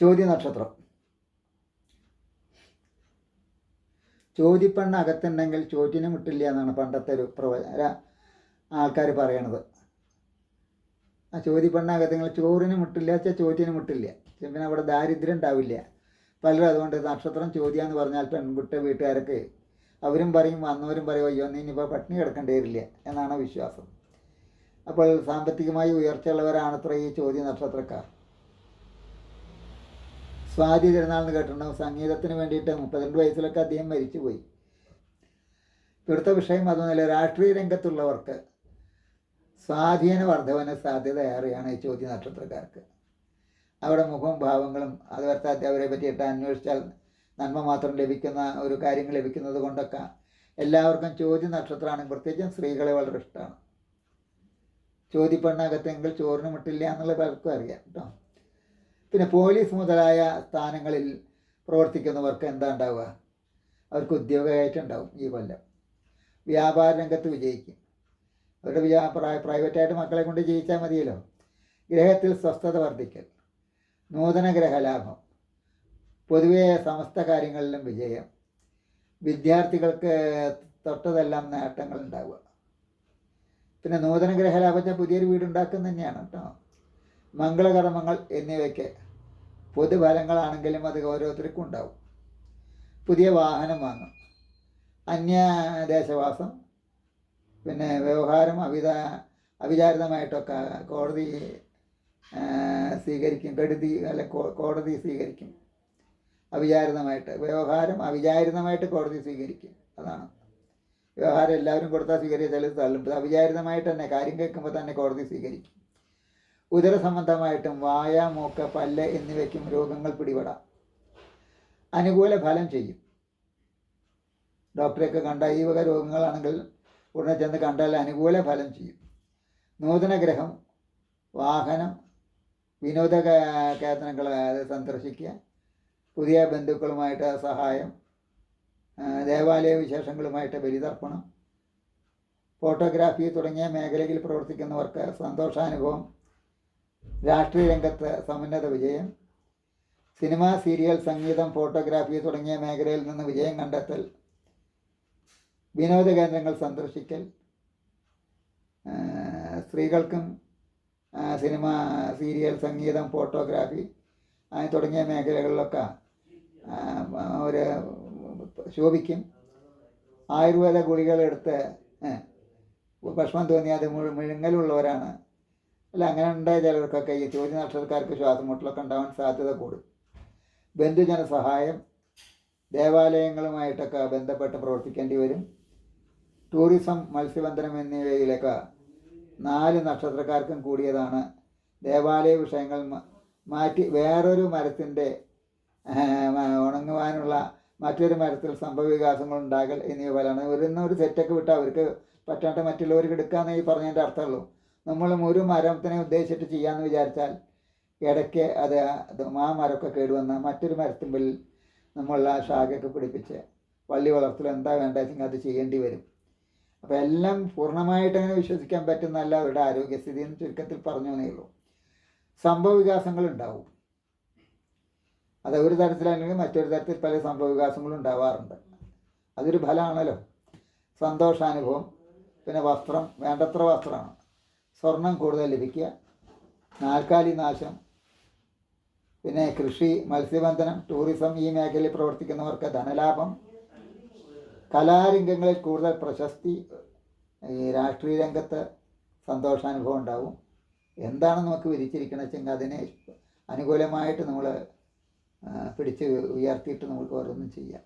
ചോദ്യ നക്ഷത്രം ചോദ്യപ്പെണ്ണ അകത്തുണ്ടെങ്കിൽ ചോദ്യനും മുട്ടില്ല എന്നാണ് പണ്ടത്തെ ഒരു പ്രവചന ആൾക്കാർ പറയണത്. ആ ചോദ്യപ്പെണ്ണ അകത്തെങ്കിൽ ചോറിനും മുട്ടില്ല വെച്ചാൽ ചോദ്യനും മുട്ടില്ല. പിന്നെ അവിടെ ദാരിദ്ര്യം ഉണ്ടാവില്ല. പലരും അതുകൊണ്ട് നക്ഷത്രം ചോദ്യം എന്ന് പറഞ്ഞാൽ പെൺകുട്ടി വീട്ടുകാരൊക്കെ അവരും പറയും വന്നവരും പറയും അയ്യോ നീ ഇനിയിപ്പോൾ പട്ടിണി കിടക്കേണ്ടി വരില്ല എന്നാണ് വിശ്വാസം. അപ്പോൾ സാമ്പത്തികമായി ഉയർച്ചയുള്ളവരാണത്ര ഈ ചോദ്യ നക്ഷത്രക്കാർ സ്വാതി തിരുനാൾ എന്ന് കേട്ടിട്ടുണ്ടാവും. സംഗീതത്തിന് വേണ്ടിയിട്ട് മുപ്പത്തിരണ്ട് വയസ്സിലൊക്കെ അദ്ദേഹം മരിച്ചുപോയി. ഇവിടുത്തെ വിഷയം അതൊന്നുമില്ല. രാഷ്ട്രീയ രംഗത്തുള്ളവർക്ക് സ്വാധീന വർദ്ധവന സാധ്യത ഏറെയാണ് ഈ ചോദ്യ നക്ഷത്രക്കാർക്ക്. അവരുടെ മുഖവും ഭാവങ്ങളും അത് വരുത്താത്ത അവരെ പറ്റിയിട്ട് അന്വേഷിച്ചാൽ നന്മ മാത്രം ലഭിക്കുന്ന ഒരു കാര്യങ്ങൾ ലഭിക്കുന്നത് കൊണ്ടൊക്കെ എല്ലാവർക്കും ചോദ്യ നക്ഷത്രമാണ് പ്രത്യേകിച്ചും സ്ത്രീകളെ വളരെ ഇഷ്ടമാണ്. ചോദ്യപ്പെണ്ണകത്തെങ്കിൽ ചോറിന് മുട്ടില്ല എന്നുള്ള പലർക്കും അറിയാം കേട്ടോ. പിന്നെ പോലീസ് മുതലായ സ്ഥാനങ്ങളിൽ പ്രവർത്തിക്കുന്നവർക്ക് എന്താ ഉണ്ടാവുക? അവർക്ക് ഉദ്യോഗമായിട്ടുണ്ടാവും ഈ കൊല്ലം. വ്യാപാര രംഗത്ത് വിജയിക്കും. അവരുടെ വ്യാ പ്രൈവറ്റായിട്ട് മക്കളെ കൊണ്ട് ജയിച്ചാൽ മതിയല്ലോ. ഗ്രഹത്തിൽ സ്വസ്ഥത വർദ്ധിക്കൽ. നൂതന ഗ്രഹലാഭം. പൊതുവെ സമസ്ത കാര്യങ്ങളിലും വിജയം. വിദ്യാർത്ഥികൾക്ക് തൊട്ടതെല്ലാം നേട്ടങ്ങൾ ഉണ്ടാവുക. പിന്നെ നൂതന ഗ്രഹലാഭത്തെ പുതിയൊരു വീടുണ്ടാക്കുന്ന തന്നെയാണ് കേട്ടോ. മംഗളകർമ്മങ്ങൾ എന്നിവയ്ക്ക് പൊതുഫലങ്ങളാണെങ്കിലും അത് ഓരോരുത്തർക്കും ഉണ്ടാവും പുതിയ വാഹനം വാങ്ങും. അന്യദേശവാസം പിന്നെ വ്യവഹാരം അവിത അവിചാരിതമായിട്ടൊക്കെ കോടതി സ്വീകരിക്കും കെടുതി അല്ല കോടതി സ്വീകരിക്കും. അവിചാരിതമായിട്ട് വ്യവഹാരം അവിചാരിതമായിട്ട് കോടതി സ്വീകരിക്കും. അതാണ്. വ്യവഹാരം എല്ലാവരും കൊടുത്താൽ സ്വീകരിച്ചാൽ തള്ളും. അവിചാരിതമായിട്ട് തന്നെ കാര്യം കേൾക്കുമ്പോൾ തന്നെ കോടതി സ്വീകരിക്കും. ഉദര സംബന്ധമായിട്ടും വായ മൂക്ക് പല്ല് എന്നിവയ്ക്കും രോഗങ്ങൾ പിടിപെടാം. അനുകൂല ഫലം ചെയ്യും. ഡോക്ടറെയൊക്കെ കണ്ട ഈ വക രോഗങ്ങളാണെങ്കിൽ ഉടനെ ചെന്ന് കണ്ടാൽ അനുകൂല ഫലം ചെയ്യും. നൂതന ഗ്രഹം വാഹനം വിനോദ കേന്ദ്രങ്ങൾ സന്ദർശിക്കുക പുതിയ ബന്ധുക്കളുമായിട്ട് സഹായം ദേവാലയ വിശേഷങ്ങളുമായിട്ട് ബലിതർപ്പണം ഫോട്ടോഗ്രാഫി തുടങ്ങിയ മേഖലയിൽ പ്രവർത്തിക്കുന്നവർക്ക് സന്തോഷാനുഭവം രാഷ്ട്രീയ രംഗത്ത് സമുന്നത വിജയം സിനിമ സീരിയൽ സംഗീതം ഫോട്ടോഗ്രാഫി തുടങ്ങിയ മേഖലയിൽ നിന്ന് വിജയം കണ്ടെത്തൽ വിനോദ കേന്ദ്രങ്ങൾ സന്ദർശിക്കൽ സ്ത്രീകൾക്കും സിനിമ സീരിയൽ സംഗീതം ഫോട്ടോഗ്രാഫി തുടങ്ങിയ മേഖലകളിലൊക്കെ ഒരു ശോഭിക്കും. ആയുർവേദ ഗുളികളെടുത്ത് ഭക്ഷണം തോന്നിയാൽ അത് മുഴുങ്ങലുള്ളവരാണ്. അല്ല അങ്ങനെ ഉണ്ടായ ചിലർക്കൊക്കെ ഈ ചോദ്യ നക്ഷത്രക്കാർക്ക് ശ്വാസം മുട്ടലൊക്കെ ഉണ്ടാവാൻ സാധ്യത കൂടും. ബന്ധുജന സഹായം ദേവാലയങ്ങളുമായിട്ടൊക്കെ ബന്ധപ്പെട്ട് പ്രവർത്തിക്കേണ്ടി വരും. ടൂറിസം മത്സ്യബന്ധനം എന്നിവയിലൊക്കെ നാല് നക്ഷത്രക്കാർക്കും കൂടിയതാണ്. ദേവാലയ വിഷയങ്ങൾ മാറ്റി വേറൊരു മരത്തിന്റെ ഉണങ്ങുവാനുള്ള മറ്റൊരു മരത്തിൽ സംഭവവികാസങ്ങൾ ഉണ്ടാകൽ എന്നിവ പോലെയാണ് ഒരു സെറ്റൊക്കെ വിട്ട് അവർക്ക് പറ്റാത്ത മറ്റുള്ളവർക്ക് എടുക്കാമെന്ന് ഈ പറഞ്ഞതിന്റെ അർത്ഥമുള്ളൂ. നമ്മളും ഒരു മരത്തിനെ ഉദ്ദേശിച്ചിട്ട് ചെയ്യാമെന്ന് വിചാരിച്ചാൽ ഇടയ്ക്ക് അത് ആ മരമൊക്കെ കേടുവന്ന മറ്റൊരു മരത്തുമ്പിൽ നമ്മൾ ആ ശാഖയൊക്കെ പിടിപ്പിച്ച് വള്ളി വളർത്തൽ എന്താ വേണ്ടതെങ്കിൽ അത് ചെയ്യേണ്ടി വരും. അപ്പോൾ എല്ലാം പൂർണമായിട്ട് അങ്ങനെ വിശ്വസിക്കാൻ പറ്റുന്നല്ല അവരുടെ ആരോഗ്യസ്ഥിതി എന്ന് ചുരുക്കത്തിൽ പറഞ്ഞു എന്നേ ഉള്ളൂ. സംഭവ വികാസങ്ങൾ ഉണ്ടാവും. അത് ഒരു തരത്തിലല്ലെങ്കിൽ മറ്റൊരു തരത്തിൽ പല സംഭവ വികാസങ്ങളും ഉണ്ടാവാറുണ്ട്. അതൊരു ഫലമാണല്ലോ സന്തോഷാനുഭവം. പിന്നെ വസ്ത്രം. വേണ്ടത്ര വസ്ത്രമാണ്. സ്വർണം കൂടുതൽ ലഭിക്കുക നാൽക്കാലി നാശം പിന്നെ കൃഷി മത്സ്യബന്ധനം ടൂറിസം ഈ മേഖലയിൽ പ്രവർത്തിക്കുന്നവർക്ക് ധനലാഭം കലാരംഗങ്ങളിൽ കൂടുതൽ പ്രശസ്തി ഈ രാഷ്ട്രീയ രംഗത്ത് സന്തോഷാനുഭവം ഉണ്ടാവും. എന്താണ് നമുക്ക് വിരിച്ചിരിക്കണമെന്ന് വെച്ചെങ്കിൽ അതിനെ അനുകൂലമായിട്ട് നമ്മൾ പിടിച്ച് ഉയർത്തിയിട്ട് നമുക്ക് ഓരോന്നും ചെയ്യാം.